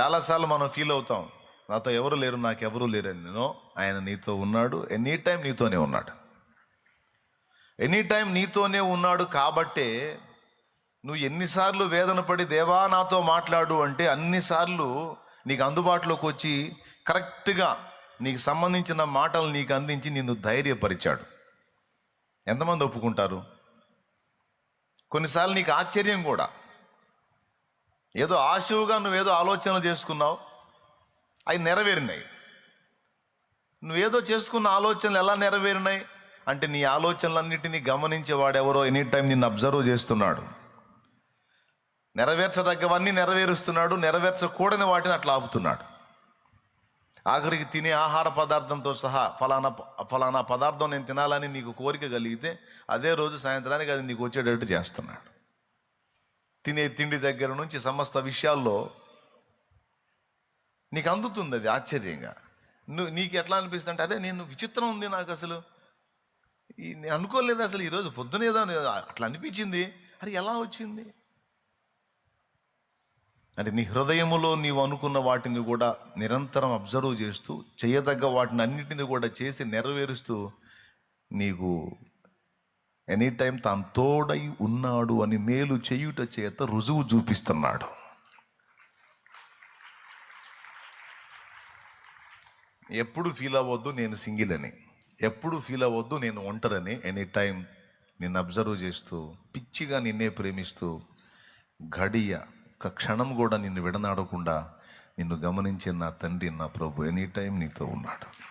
చాలాసార్లు మనం ఫీల్ అవుతాం నాతో ఎవరు లేరు నాకు లేరని. నేను ఆయన నీతో ఉన్నాడు. ఎనీ టైం నీతోనే ఉన్నాడు. ఎనీ టైం నీతోనే ఉన్నాడు కాబట్టే నువ్వు ఎన్నిసార్లు వేదన పడి దేవా నాతో మాట్లాడు అంటే అన్నిసార్లు నీకు అందుబాటులోకి వచ్చి కరెక్ట్గా నీకు సంబంధించిన మాటలు నీకు అందించి నిన్ను ధైర్యపరిచాడు. ఎంతమంది ఒప్పుకుంటారు? కొన్నిసార్లు నీకు ఆశ్చర్యం కూడా. ఏదో ఆశువుగా నువ్వేదో ఆలోచనలు చేసుకున్నావు అవి నెరవేరినాయి. నువ్వేదో చేసుకున్న ఆలోచనలు ఎలా నెరవేరినాయి? అంటే నీ ఆలోచనలన్నిటినీ గమనించేవాడెవరో ఎనీ టైం నిన్ను అబ్జర్వ్ చేస్తున్నాడు. నెరవేర్చదగ్గవన్నీ నెరవేరుస్తున్నాడు నెరవేర్చకూడని వాటిని అట్లా ఆపుతున్నాడు. ఆఖరికి తినే ఆహార పదార్థంతో సహా ఫలానా ఫలానా పదార్థం నేను తినాలని నీకు కోరిక కలిగితే అదే రోజు సాయంత్రానికి అది నీకు వచ్చేటట్టు చేస్తున్నాడు. తినే తిండి దగ్గర నుంచి సమస్త విషయాల్లో నీకు అందుతుంది అది ఆశ్చర్యంగా. నువ్వు నీకు ఎట్లా అనిపిస్తుంది అంటే అరే నేను విచిత్రం ఉంది నాకు అసలు. నేను అనుకోలేదు అసలు ఈరోజు పొద్దునేదో అట్లా అనిపించింది. అది ఎలా వచ్చింది? అంటే నీ హృదయములో నీవు అనుకున్న వాటిని కూడా నిరంతరం అబ్జర్వ్ చేస్తూ చేయదగ్గ వాటిని అన్నిటిని కూడా చేసి నెరవేరుస్తూ నీకు ఎనీ టైం తాను తోడై ఉన్నాడు అని మేలు చేయుట చేత రుజువు చూపిస్తున్నాడు. ఎప్పుడు ఫీల్ అవ్వద్దు నేను సింగిల్ అని. ఎప్పుడు ఫీల్ అవ్వద్దు నేను ఒంటరని. ఎనీ టైం నిన్ను అబ్జర్వ్ చేస్తూ పిచ్చిగా నిన్నే ప్రేమిస్తూ గడియ ఒక క్షణం కూడా నిన్ను విడనాడకుండా నిన్ను గమనించే నా తండ్రి నా ప్రభు ఎనీ టైం నీతో ఉన్నాడు.